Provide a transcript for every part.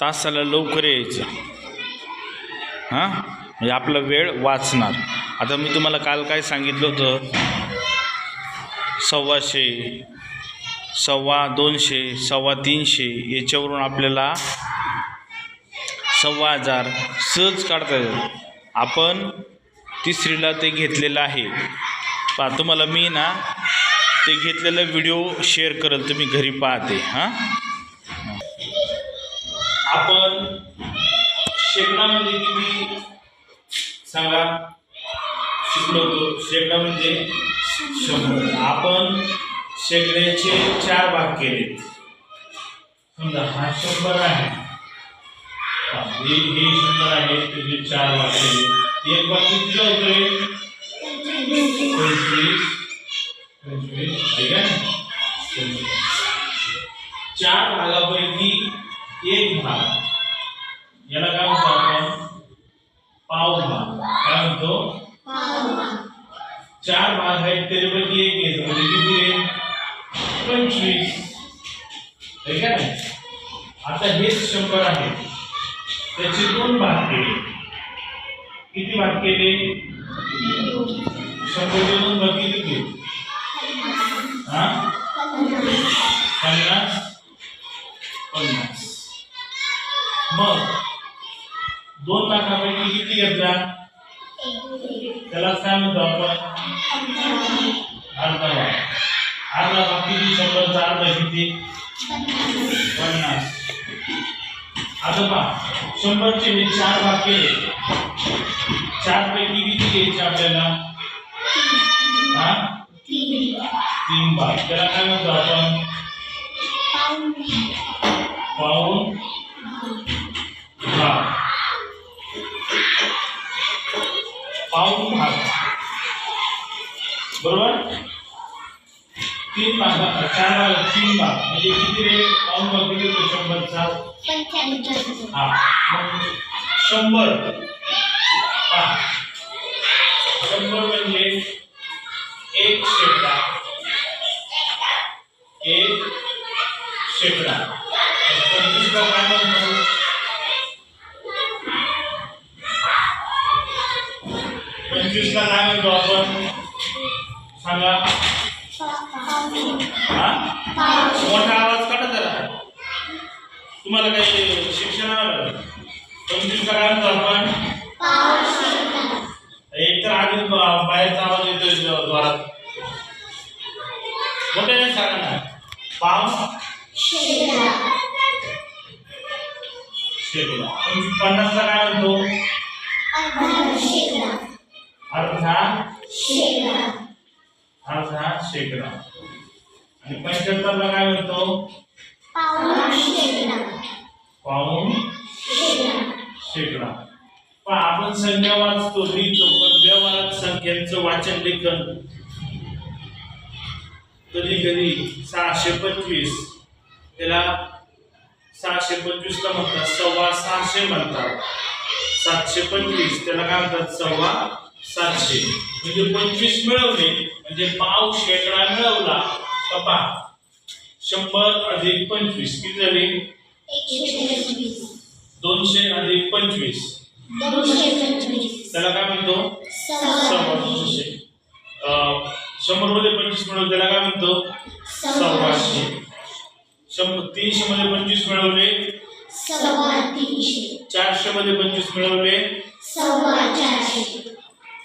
तासाला लवकर यायचं. हां? म्हणजे आपला वेळ वाचणार. आता मी तुम्हाला काल काय सांगितलं होतं? सव्वाशे सव्वा दोनशे सव्वा तीनशे याच्यावरून आपल्याला सव्वा हजार सहज काढता येईल. आपण तिसरीला ते घेतलेलं आहे. पा तुम्हाला मी ना ते घेतलेला व्हिडिओ शेअर करेल तुम्ही घरी पाहते. हां? आपण शेकडामध्ये किती सांगा? शिकलो होतो. शेकडा म्हणजे शंभर. आपण शेकड्याचे चार भाग केले. समजा हा शंभर आहे. हे हे शंभर आहे. तुझे चार भाग केले. एक भाग किती होतोय? पंचवीस. पंचवीस. आहे चार भागापैकी एक भाग याला काय म्हणतो आपण पाव भाग तो चार भाग आहेत त्याच्यापैकी एक घ्यायचं म्हणजे किती आहे? पंचवीस. आहे का नाही? आता हेच शंभर आहे. त्याचे दोन भाग केले. किती भाग केले? शंभरचे दोन भाग किती केले? हा? पन्नास. पन्नास. मग दोन लाखापैकी किती घेतला? त्याला काय म्हणतो आपण अर्धा भाग अर्धा भाग किती? शंभरचा अर्धा किती? पन्नास. आता पहा. शंभरचे हे चार भाग केले. चार पैकी किती घ्यायचे आपल्याला? हा? तीन भाग. त्याला काय म्हणतो आपण? पाऊन भाग. पाऊन भाग. बरोबर? तीन भाग चार भाग तीन भाग. म्हणजे किती रे? पाऊन भाग किती होतो? शंभरचा हा. मग शंभर शंभर म्हणजे एक शेकडा. एक शेकडा पंचवीसला काय म्हणतो पंचवीसला काय म्हणतो आपण सांगा हा? मोठा आवाज काढा जरा तुम्हाला काही शिक्षण आलं? पंचवीसला काय म्हणतो आपण? एक तर आम्ही बाहेरचा आवाज येतो द्वारात मोठ्याने सांगा ना पाऊस शेकडा पन्नासला काय म्हणतो? अर्धा. अर्धा शेकडा. आणि पंच्याहत्तरला काय म्हणतो? पाऊन शेकडा. पण आपण संख्या वाचतो लिहितो पण व्यवहारात संख्यांचं वाचन लेखन कधी कधी सहाशे पंचवीस त्याला सहाशे पंचवीस का म्हणतात सव्वा सहाशे म्हणतात. सातशे पंचवीस त्याला काय म्हणतात? सव्वा सातशे. म्हणजे पंचवीस मिळवले म्हणजे पाव शेकडा मिळवला. पहा. शंभर अधिक पंचवीस किती झाले? दोनशे अधिक पंचवीस. त्याला काय म्हणतो? सव्वाशे शंभरमध्ये पंचवीस मिळवले त्याला काय म्हणतो? सव्वाशे. शंभर तीनशे मध्ये पंचवीस मिळवले. चारशे मध्ये पंचवीस मिळवले.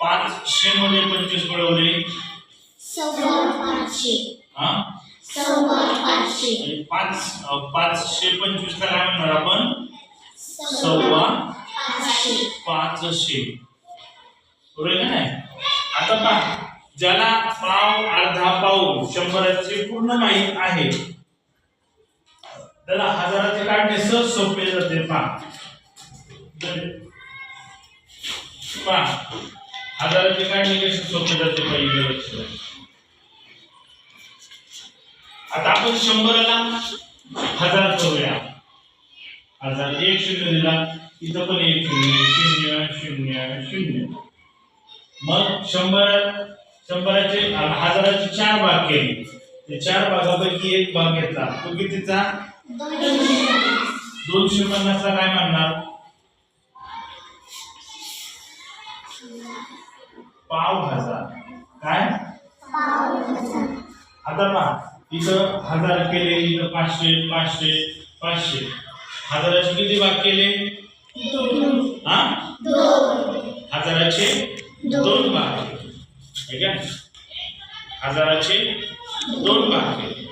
पाचशे मध्ये पंचवीस मिळवले. हा? आणि पाच अं, पाचशे पंचवीस ला काय म्हणणार आपण? सव्वा पाचशे. बरोबर का नाही? आता पहा ज्याला पाव अर्धा पाऊल शंभराचे पूर्ण माहीत आहे. त्याला हजाराचे काढणे सहज सोपे जाते पहा. हजाराचे काढणे कसे सोपे जाते पहिली गोष्ट आता आपण शंभराला हजार करूया. हजार एक शून्य दिला इथं पण एक शून्य शून्य शून्य शून्य. मग शंभर शंभराचे हजाराचे चार भाग केले. ते चार भागापैकी एक भाग घेतला. तो कितीचा? दोनशे पन्नासला काय म्हणणार? पाव हजार. काय? आता पहा. इथं हजार केले इथं पाचशे पाचशे पाचशे. हजाराचे किती भाग केले? हा? हजाराचे दोन भाग केले. है का हजाराचे दोन भाग केले.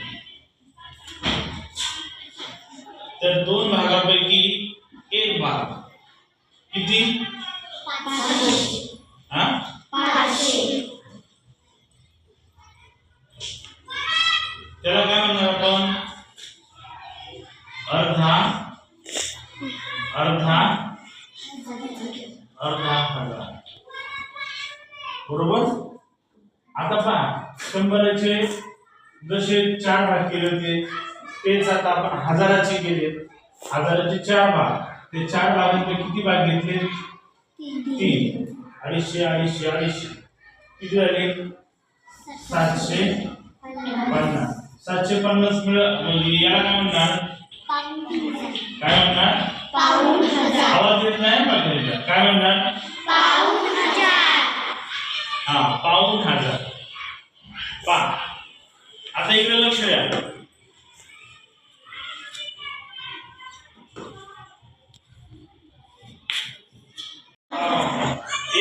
तर दोन भागापैकी एक भाग किती? हा त्याला काय म्हणणार आपण अर्धा अर्धा अर्धा हजार बरोबर आता पहा शंभराचे जसे चार भाग केले होते. तेच आता आपण हजाराचे केले. हजाराचे चार भाग. ते चार भागांपैकी किती भाग घेतले? तीन. अडीचशे अडीचशे अडीचशे. किती झाले? सातशे पन्नास. सातशे पन्नास मिळ म्हणजे याला काय म्हणणार? काय म्हणणार? आवाज येत नाही पाहिजे काय म्हणणार? हा पाऊन हजार. पा आता इकडे लक्ष द्या.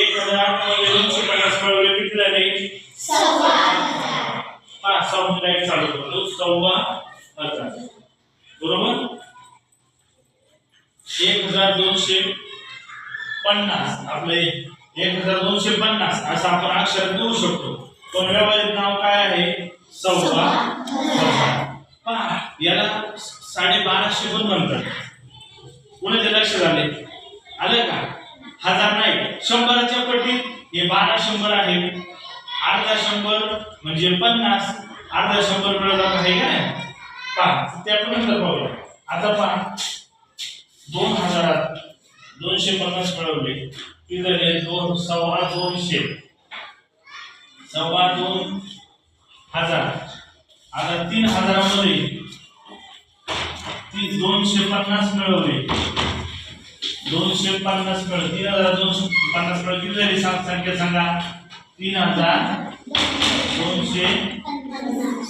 एक हजार दोनशे पन्नास मिळवले किती झाले? हा सव्वा लाइट चालू करतो सव्वा हजार. बरोबर? एक हजार दोनशे पन्नास. आपले एक हजार दोनशे पन्नास. असं आपण अक्षर देऊ शकतो. पण व्यवहारिक नाव काय आहे? सव्वा पहा याला साडेबाराशे पण म्हणतात कोणाचे लक्ष झाले आलं का हजार नाही शंभराच्या पटीत हे बारा शंभर आहे अर्धा शंभर म्हणजे पन्नास अर्धा शंभर मिळवला आहे का नाही पहा त्यापर्यंत आपण पाहूया आता पहा दोन हजारात दोनशे पन्नास मिळवले किती झाले दोन सव्वा दोनशे. सव्वा दोन हजार. आता तीन हजारामध्ये ती दोनशे पन्नास मिळवले. दोनशे पन्नास मिळव तीन हजार दोनशे पन्नास मिळव किती झाली? सात संख्या सांगा. तीन हजार दोनशे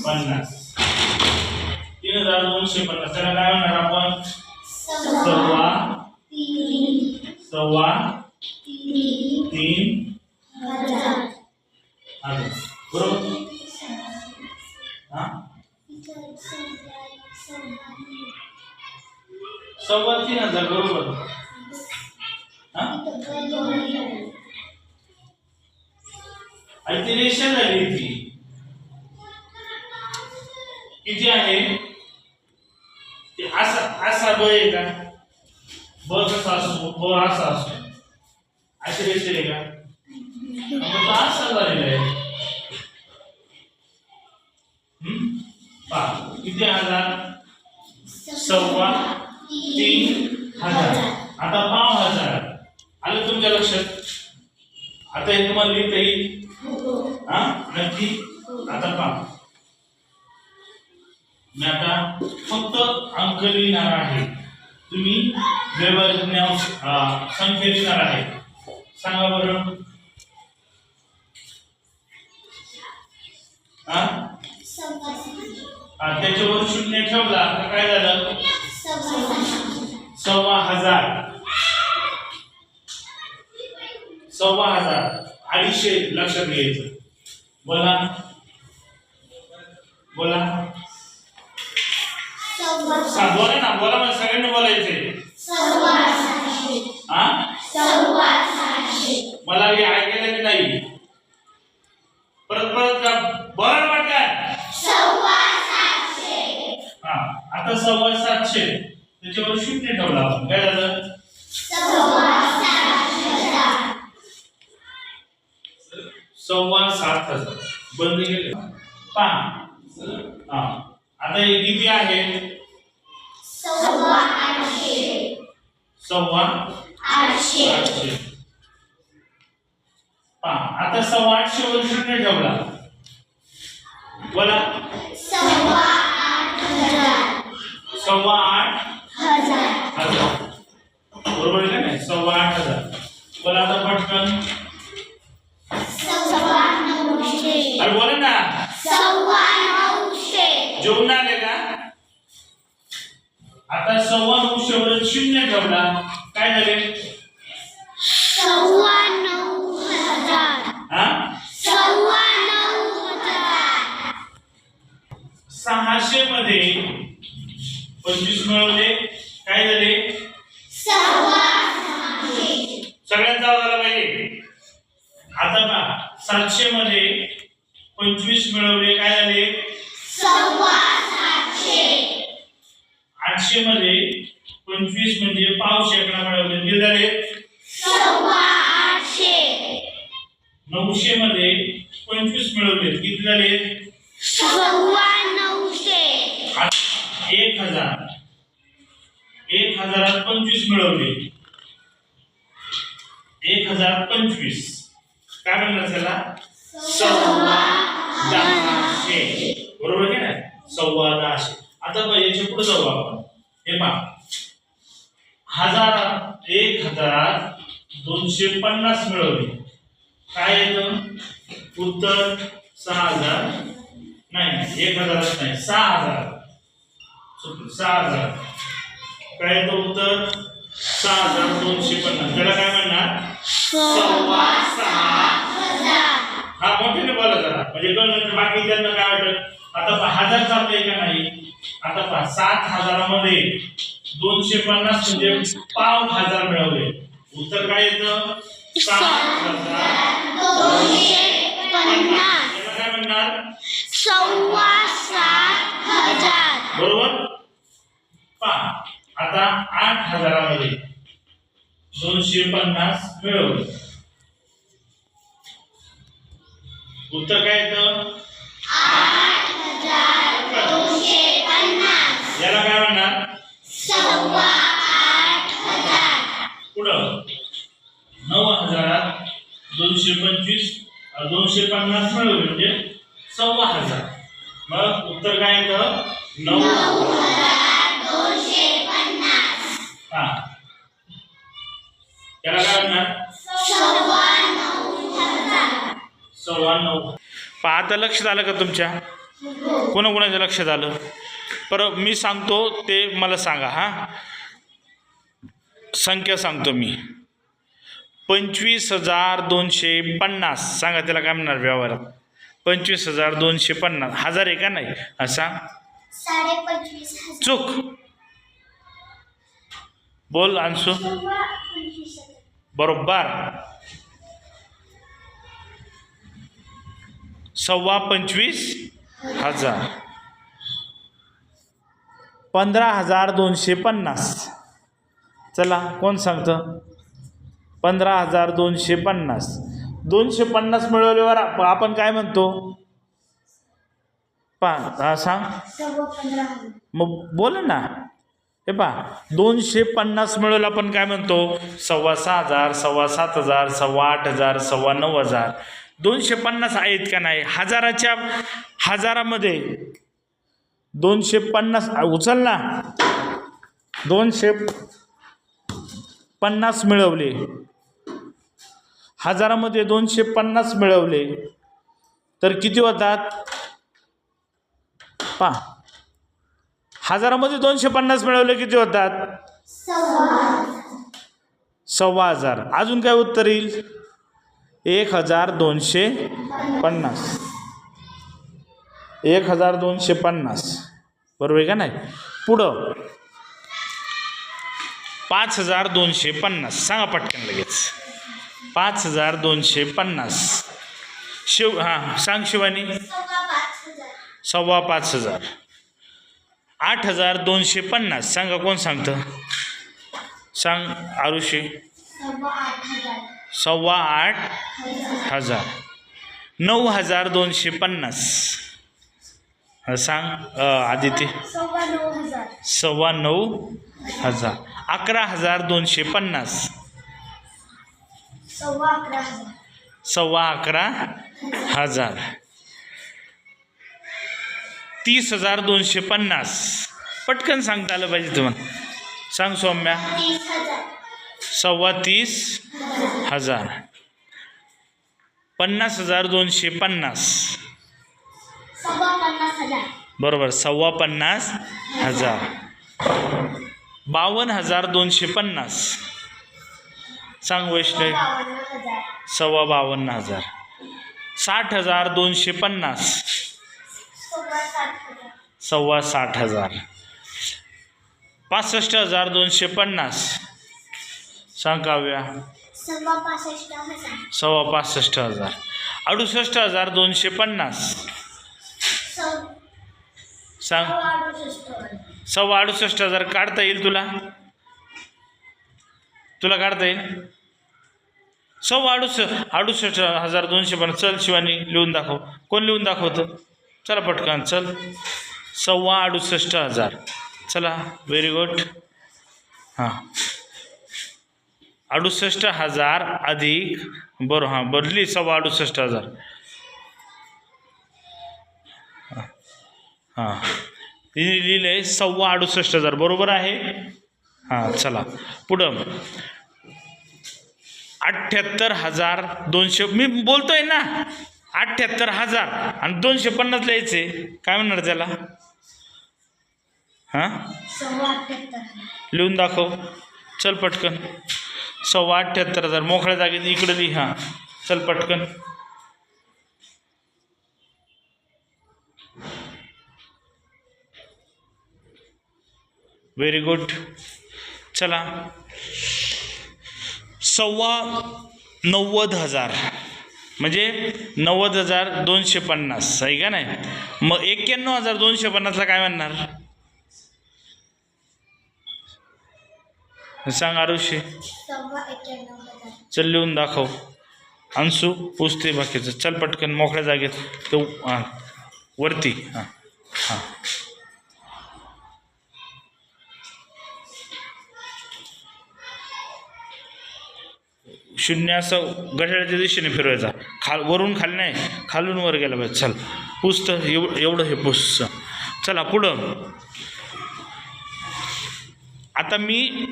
पन्नास. तीन हजार दोनशे पन्नास. त्याला काय म्हणणार आपण? सव्वा सव्वा तीन. तो आहे. पहा किती हजार? सव्वा तीन हजार. आता पाव हजार. आलं तुमच्या लक्षात? आता हे तुम्हाला लिहिता येईल? हा? नक्की? आता पहा. मी आता फक्त अंक लिहिणार आहे. तुम्ही व्यवहार संख्या लिहिणार आहे. सांगा बरं. हा? त्याच्यावर शून्य ठेवला. तर काय झालं? सव्वा हजार. सव्वा हजार. अडीचशे लक्षात घ्यायचं. बोला. बोला. बोला ना बोला मग सगळ्यांनी बोलायचे हा? मला हे ऐकायला की नाही. परत परत का बोला ना पटकन हा आता सव्वा सातशे. त्याच्यावर शून्य ठेवला आपण. काय झालं? सव्वा सात हजार. बंद केले. पहा. हा. आता हे किती आहे? सव्वा आठशे. आठशे. पहा. आता सव्वा आठशे वर शून्य ठेवला. बोला. सव्वा आठ हजार. सव्वा आठ हजार हजार बरोबर आहे का नाही? सव्वा आठ हजार. बोला आता पटकन. सव्वा नऊशे अरे बोला ना. सव्वा नऊशे जेवण आले का? आता सव्वा नऊशे वर शून्य ठेवला. काय झाले? सव्वा सहाशे मध्ये पंचवीस मिळवले. काय झाले? सगळ्यात सहाशे सगळ्यांचा पाहिजे. आता का सातशे मध्ये पंचवीस मिळवले. काय झाले? आठशे मध्ये पंचवीस म्हणजे पाव शेकडा मिळवले. किती झाले? नऊशे मध्ये पंचवीस मिळवले. किती झाले सव्वा नऊशे आ- एक हजार एक हजारात पंचवीस मिळवले. एक हजार पंचवीस. काय म्हणणार त्याला? सव्वा दहाशे. बरोबर आहे ना सव्वा दहाशे. आता याच्यापुढे जाऊ आपण. हे पहा. हजार एक हजार दोनशे पन्नास मिळवले. काय येतं? उत्तर सहा हजार. नाही एक हजारच नाही. सहा हजार. सहा हजार. काय येतं उत्तर? सहा हजार दोनशे पन्नास. त्याला काय म्हणणार? सव्वा हा मोठ्याने बोला जरा. म्हणजे कळलं बाकी त्यांना काय वाटत? आता पहा, हजार चाललंय का नाही? आता पहा सात हजारामध्ये दोनशे पन्नास म्हणजे पाव हजार मिळवले. उत्तर काय येतं? सात हजार. काय म्हणणार? सव्वा सात हजार. बरोबर? पहा. आता आठ हजारामध्ये दोनशे पन्नास मिळवले. उत्तर काय येतं? याला काय म्हणणार? पुढं. नऊ हजारात दोनशे पंचवीस दोनशे पन्नास मिळवले म्हणजे सव्वा हजार. मग उत्तर काय येतं? नऊ. दोनशे हा. त्याला काय म्हणणार? सव्वा नऊ हजार सव्वा नऊ पहा आता लक्षात आलं का तुमच्या? कोणाकोणाचं लक्षात आलं बरं मी सांगतो ते मला सांगा हा. संख्या सांगतो मी. पंचवीस हजार दोनशे पन्नास. सांगा त्याला काय म्हणणार व्यवहारात? पंचवीस हजार दोनशे पन्नास. हजार आहे का नाही? हजार. चूक. बोल अंशू. बरोबर. सव्वा पंचवीस हजार. पंधरा हजार दोनशे पन्नास. चला कोण सांगतं? पंधरा हजार दोनशे पन्नास. दोनशे पन्नास मिळवल्यावर आप- आपण काय म्हणतो? पा सांग. मग बोल ना. हे पहा दोनशे पन्नास मिळवलं आपण काय म्हणतो? सव्वा सहा हजार सव्वा सात हजार सव्वा आठ हजार सव्वा नऊ हजार. दोनशे पन्नास आहेत का नाही? हजाराच्या हजारामध्ये दोनशे पन्नास उचल ना. दोनशे पन्नास मिळवले. हजारामध्ये दोनशे पन्नास मिळवले. तर किती होतात? पहा हजारामध्ये दोनशे पन्नास मिळवले किती होतात? सव्वा हजार. अजून काय उत्तर येईल? एक हजार दोनशे पन्नास. एक हजार दोनशे पन्नास. बरोबर आहे का नाही? पुढं. पाच हजार दोनशे पन्नास. सांगा पटकन लगेच. पाच हजार दोनशे पन्नास. शिव हां सांग शिवानी. सव्वा पाच हजार. सव्वा पाच हजार आठ हजार दोनशे पन्नास. सांगा कोण सांगतं? सांग आरुषी. सव्वा आठ हजार. नऊ हजार दोनशे पन्नास. हा, सांग अ, आदिती सव्वा नऊ हजार. अकरा हजार दोनशे पन्नास. सव्वा अकरा हजार. तीस हजार दोनशे पन्नास. पटकन सांगता आलं पाहिजे तुम्हाला. सांग सौम्या. सव्वा तीस हजार. पन्नास हजार दोनशे पन्नास. बरोबर सव्वा पन्नास हजार. बावन्न हजार दोनशे पन्नास. सांग वैष्णवी. सव्वा बावन्न हजार. साठ हजार दोनशे पन्नास. सव्वा साठ हजार. पासष्ट हजार दोनशे पन्नास. सांग काव्या. सव्वा पासष्ट हजार. अडुसष्ट हजार दोनशे पन्नास. सांग. सव्वा अडुसष्ट हजार काढता येईल तुला? तुला काढता येईल? सव्वा अडुस अडुसष्ट हजार दोनशे पन्नास. चल शिवानी लिहून दाखव. कोण लिहून दाखवतं? चला पटकन चल. सव्वा अडुसष्ट हजार. चला व्हेरी गुड हां. अडुसष्ट हजार अधिक बरं हां बदली सव्वा अडुसष्ट हजार. हां. तिने लिहिलं आहे सव्वा अडुसष्ट हजार बरोबर आहे? हां चला. पुढं. अठ्ठ्याहत्तर हजार दोनशे मी बोलतोय ना? अठ्ठ्याहत्तर हजार आणि दोनशे पन्नास लिहायचे. काय म्हणणार त्याला? हां? लिहून दाखव. चल पटकन. सव्वा अठ्ठ्याहत्तर हजार. मोकळ्या जागेत इकडे लिहा. हां. चल पटकन. व्हेरी गुड चला. सव्वा नव्वद हजार. म्हणजे नव्वद हजार दोनशे पन्नास. आहे का नाही? मग एक्क्याण्णव हजार दोनशे पन्नासला काय म्हणणार? सांग आरुषी. चल लिहून दाखव. अंशू पुसते बाकीचं. चल पटकन मोकळ्या जागेत. तो हां वरती. हां हां. शून्य असं घड्याळाच्या दिशेने फिरवायचा. खाल वरून खाली नाही खालून वर गेला पाहिजे. चल पुस्त एव एवढं हे पुस्त. चला पुढं. आता मी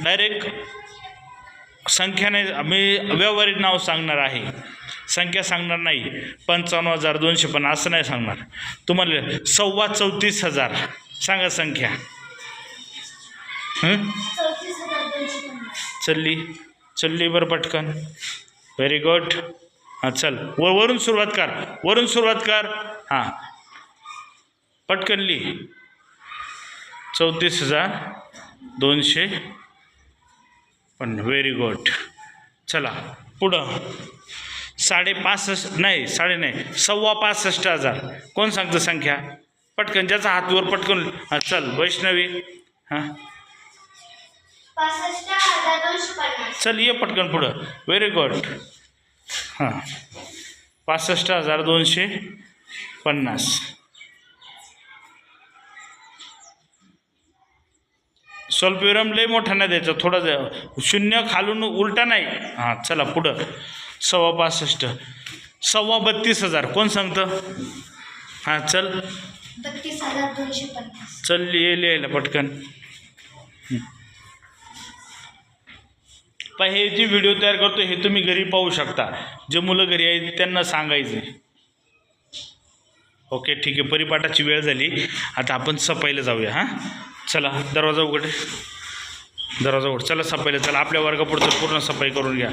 डायरेक्ट संख्याने मी व्यवहारिक नाव सांगणार आहे. संख्या सांगणार नाही पंचावन्न हजार दोनशे पण असं नाही सांगणार. तुम्हाला सव्वा चौतीस हजार. सांगा संख्या. चल्ली चल्ली. चलली चलली बरं पटकन. व्हेरी गुड हां चल. व वरून सुरुवात कर. वरून सुरुवात कर. हां. पटकन लिही चौतीस हजार दोनशे पण व्हेरी गुड चला पुढं. साडे पासष्ट नाही साडे नाही सव्वा पासष्ट हजार. कोण सांगतं संख्या? पटकन ज्याचा हातवर पटकन. हां चल वैष्णवी. हां. चल ये पटकन पुढं. व्हेरी गुड हां. पासष्ट हजार दोनशे पन्नास. स्वल्पविराम लय मोठा नाही द्यायचा थोडा द्या. शून्य खालून उलटा नाही. हां चला पुढं. सव्वा पासष्ट. सव्वा बत्तीस हजार. कोण सांगतं? हां चल. बत्तीस हजार दोनशे पन्नास. चल ये लिहायला पटकन. पण हे जे व्हिडिओ तयार करतो हे तुम्ही घरी पाहू शकता. जे मुलं घरी आहेत त्यांना सांगायचे ओके ठीक आहे. परिपाठाची वेळ झाली. आता आपण सफाईला जाऊया हां. चला दरवाजा उघड. दरवाजा उघड. चला सफाईला चला आपल्या वर्गापुढचं पूर्ण सफाई करून घ्या.